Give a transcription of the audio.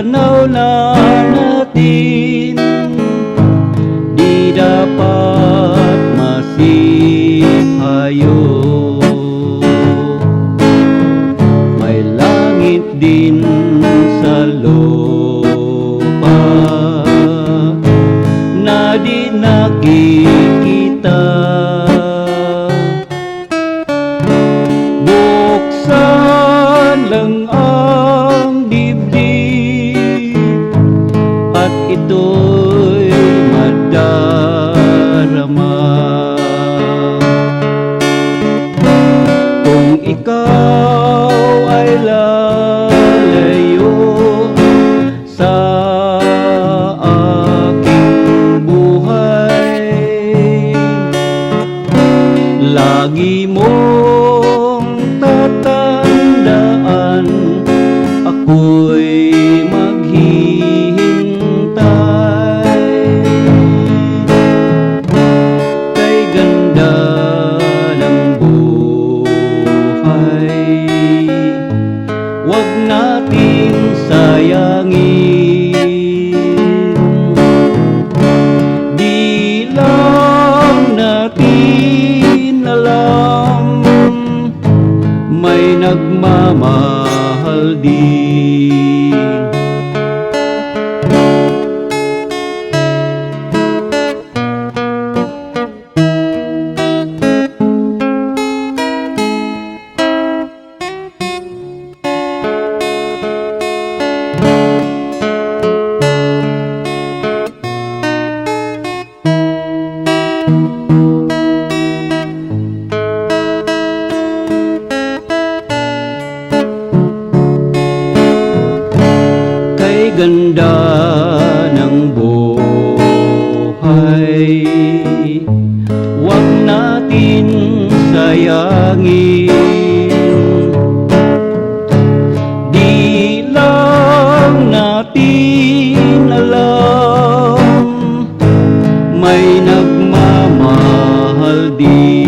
pananaw na natin Di dapat masihayo May langit din ikaw ay lalayo Sa aking buhay. Lagi mong tatandaan Ako'y maghihintay Nating sayangin. Di lang natin alam May nagmamahal din ganda ng buhay. Huwag natin sayangin. Di lang natin alam May nagmamahal din